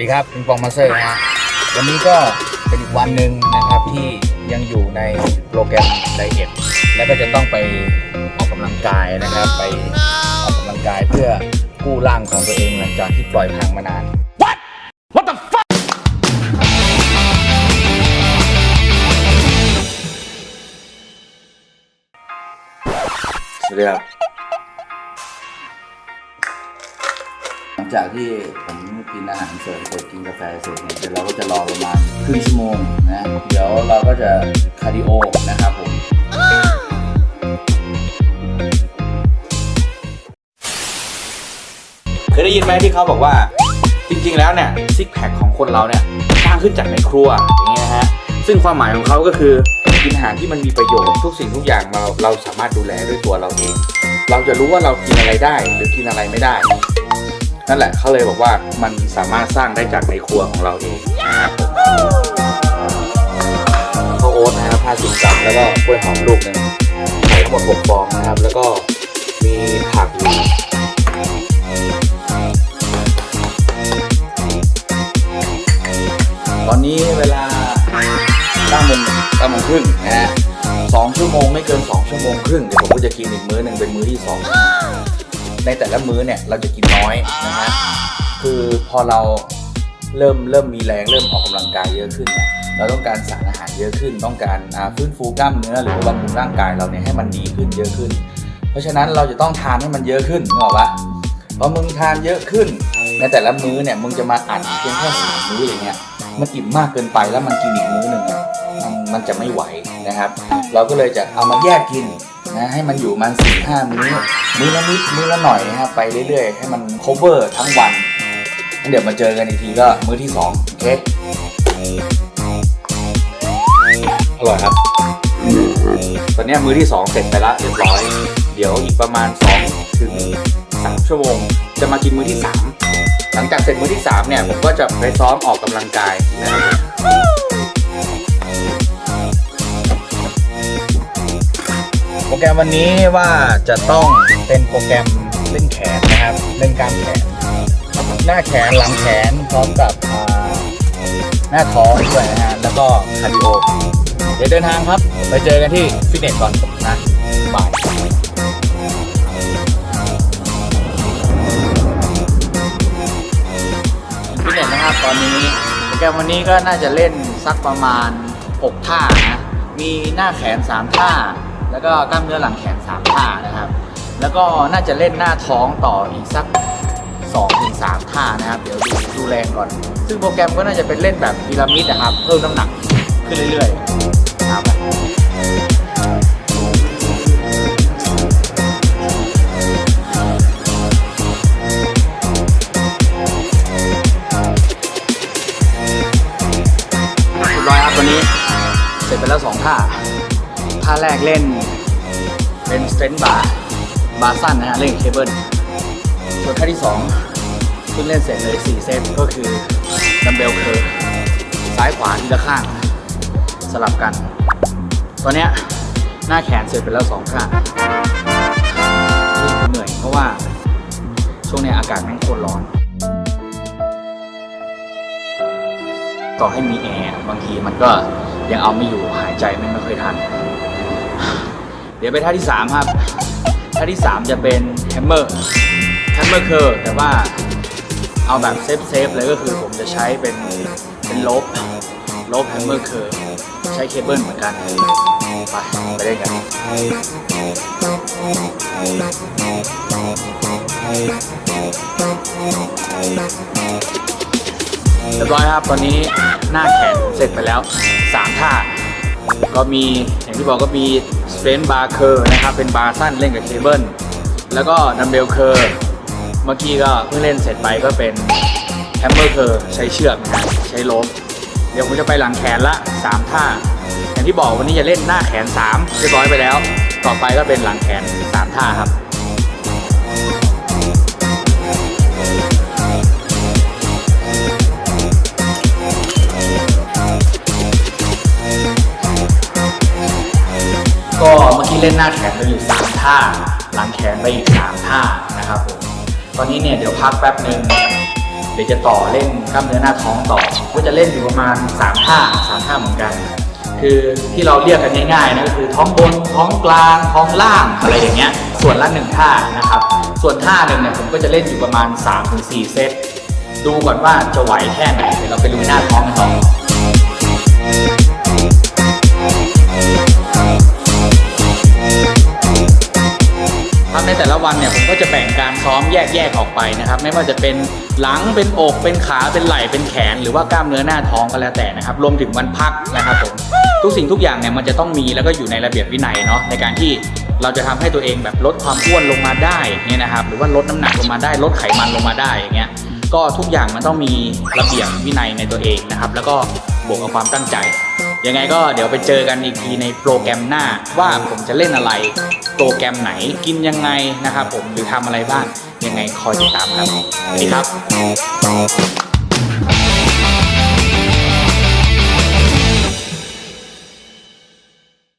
ดีครับปิงปองมาสเตอร์นะฮะวันนี้ก็เป็นอีกวันหนึ่งนะครับที่ยังอยู่ในโปรแกรมไดเอทแล้วก็จะต้องไปออกกำลังกายนะครับ ไปออกกำลังกายเพื่อกู้ร่างของตัวเองหลังจากที่ปล่อยพลังมานาน What What the fuck สวัสดีครับหลังจากที่ผม กินอาหารเสริมเสร็จกินกาแฟเสร็จเนี่ยเดี๋ยวเราก็จะรอประมาณครึ่งชั่วโมงนะเดี๋ยวเราก็จะคาร์ดิโอนะครับผมเคยได้ยินไหมที่เขาบอกว่าจริงๆแล้วเนี่ยซิกแพคของคนเราเนี่ยสร้างขึ้นจากในครัวอย่างเงี้ยนะฮะซึ่งความหมายของเขาก็คือกินอาหารที่มันมีประโยชน์ทุกสิ่งทุกอย่างเราเราสามารถดูแลด้วยตัวเราเอง เราจะรู้ว่าเรากินอะไรได้หรือกินอะไรไม่ได้ นั่นแหละเขาเลยบอกว่ามันสามารถสร้างได้จากในครัวของเราเองนะครับข้าวโอ๊ตนะครับ50กรัมแล้วก็กล้วยหอมลูกหนึงไข่ทั้งหมด6ฟองนะครับ แล้วก็มีผักอยู่ตอนนี้เวลา9โมง9โมงครึ่งนะฮะสองชั่วโมงไม่เกิน 2 ชั่วโมงครึ่งเดี๋ยวผมก็จะกินอีกมื้อหนึ่งเป็นมื้อที่สอง ในแต่ละมื้อเนี่ยเราจะกินน้อยนะฮะคือพอเราเริ่มเริ่มมีแรงเริ่มออกกำลังกายเยอะขึ้นเนี่ยเราต้องการสารอาหารเยอะขึ้น ต้องการอ่าฟื้นฟูกล้ามเนื้อหรือว่าบำรุงร่างกายเราเนี่ยให้มันดีขึ้นเยอะขึ้น เพราะฉะนั้นเราจะต้องทานให้มันเยอะขึ้นนึกออกปะพอมึงทานเยอะขึ้น ในแต่ละมื้อเนี่ยมึงจะมาอัดเพียงแค่สามมื้ออย่างเงี้ยมันอิ่มมากเกินไปแล้วมันกินอีกมื้อหนึ่งเนี่ยมันมันจะไม่ไหวนะครับ เราก็เลยจะเอามาแยกกิน นะให้มันอยู่มันสี่ห้ามื้อมื้อละนิดมื้อละหน่อยนะครับไปเรื่อยๆ ให้มัน cover ทั้งวันเดี๋ยวมาเจอกันอีกทีก็มื้อที่สองโอเคอร่อยครับ ตอนนี้มื้อที่สองเสร็จไปละเรียบร้อย เดี๋ยวอีกประมาณ2ถึง3ชั่วโมง จะมากินมื้อที่3หลังจากเสร็จมื้อที่3เนี่ยผมก็จะไปซ้อมออกกำลังกายนะครับ แกรมวันนี้ว่าจะต้องเป็นโปรแกรมเล่นแขนนะครับ เล่นกล้ามแขน หน้าแขนหลังแขนพร้อมกับหน้าท้องด้วยนะฮะแล้วก็คาร์ดิโอ เดี๋ยวเดินทางครับ ไปเจอกันที่ฟิตเนสก่อนนะบ่ายฟิตเนสนะครับตอนนี้โปรแกรมวันนี้ก็น่าจะเล่นสักประมาณ 6 ท่านะ มีหน้าแขน 3 ท่า แล้วก็กล้ามเนื้อหลังแขน3ท่านะครับ แล้วก็น่าจะเล่นหน้าท้องต่ออีกสัก2ถึง3ท่านะครับ เดี๋ยวดูดูแรงก่อน ซึ่งโปรแกรมก็น่าจะเป็นเล่นแบบพีระมิดนะครับ เพิ่มน้ำหนักขึ้นเรื่อยๆครับเรียบร้อยครับวันนี้ เสร็จไปแล้วสองท่า ท่าแรกเล่นเป็นสเตรนบาร์บาร์สั้นนะฮะเล่นกับเคเบิลส่วนท่าที่2เพิ่เล่นเสร็จเลย 4 เซตก็คือดัมเบลเคอร์ซ้ายขวาทีละข้าง สลับกัน ตอนเนี้ยหน้าแขนเสร็จไปแล้ว 2 ข้างเหนื่อยเพราะว่าช่วงนี้อากาศแม่งโคตรร้อนต่อให้มีแอร์บางทีมันก็ยังเอาไม่อยู่หายใจแม่ไม่ค่อยทัน เดี๋ยวไปท่าที่ 3 ครับ ท่าที่ 3 จะเป็นแฮมเมอร์แฮมเมอร์เคอร์แต่ว่าเอาแบบเซฟเซฟเลยก็คือผมจะใช้เป็นเป็นลบลบแฮมเมอร์เคอร์ใช้เคเบิลเหมือนกัน ไปไปเล่นกันเรียบร้อยครับตอนนี้หน้าแขนเสร็จไปแล้ว 3 ท่า ก็มีอย่างที่บอกก็มี สเตรนบาร์เคอร์นะครับเป็นบาร์สั้นเล่นกับเคเบิลแล้วก็ดัมเบลเคอร์เมื่อกี้ก็เพิ่งเล่นเสร็จไปก็เป็นแฮมเบอร์เคอร์ใช้เชือกนะฮะใช้โลมเดี๋ยวผมจะไปหลังแขนละ 3 ท่า อย่างที่บอกวันนี้จะเล่นหน้าแขน3เรียบร้อยไปแล้ว ต่อไปก็เป็นหลังแขน 3 ท่าครับ เมื่อกี้เล่นหน้าแขนไปอยู่ 3 ท่า หลังแขนไปอีก 3 ท่านะครับผมตอนนี้เนี่ยเดี๋ยวพักแป๊บหนึ่งเดี๋ยวจะต่อเล่นกล้ามเนื้อหน้าท้องต่อ ก็จะเล่นอยู่ประมาณ 3 ท่า 3 ท่าเหมือนกัน คือที่เราเรียกกันง่ายๆนะก็คือท้องบน ท้องกลาง ท้องล่างอะไรอย่างเงี้ย ส่วนละหนึ่งท่านะครับ ส่วนท่าหนึ่งเนี่ยผมก็จะเล่นอยู่ประมาณ 3-4 เซต ดูก่อนว่าจะไหวแค่ไหน เดี๋ยวเราไปลุยหน้าท้องกันต่อ วันเนี่ยผมก็จะแบ่งการซ้อมแยกๆออกไปนะครับ ไม่ว่าจะเป็นหลังเป็นอกเป็นขาเป็นไหล่เป็นแขน หรือว่ากล้ามเนื้อหน้าท้องก็แล้วแต่นะครับรวมถึงวันพักนะครับผมทุกสิ่งทุกอย่างเนี่ยมันจะต้องมีแล้วก็อยู่ในระเบียบวินัยเนาะในการที่เราจะทำให้ตัวเองแบบลดความอ้วนลงมาได้เนี่ยนะครับ หรือว่าลดน้ำหนักลงมาได้ ลดไขมันลงมาได้อย่างเงี้ยก็ทุกอย่างมันต้องมีระเบียบวินัยในตัวเองนะครับ แล้วก็บวกกับความตั้งใจ ยังไงก็เดี๋ยวไปเจอกันอีกทีในโปรแกรมหน้าว่าผมจะเล่นอะไร โปรแกรมไหนกินยังไงนะครับผมหรือทำอะไรบ้างยังไงคอยติดตามครับสวัสดีครับ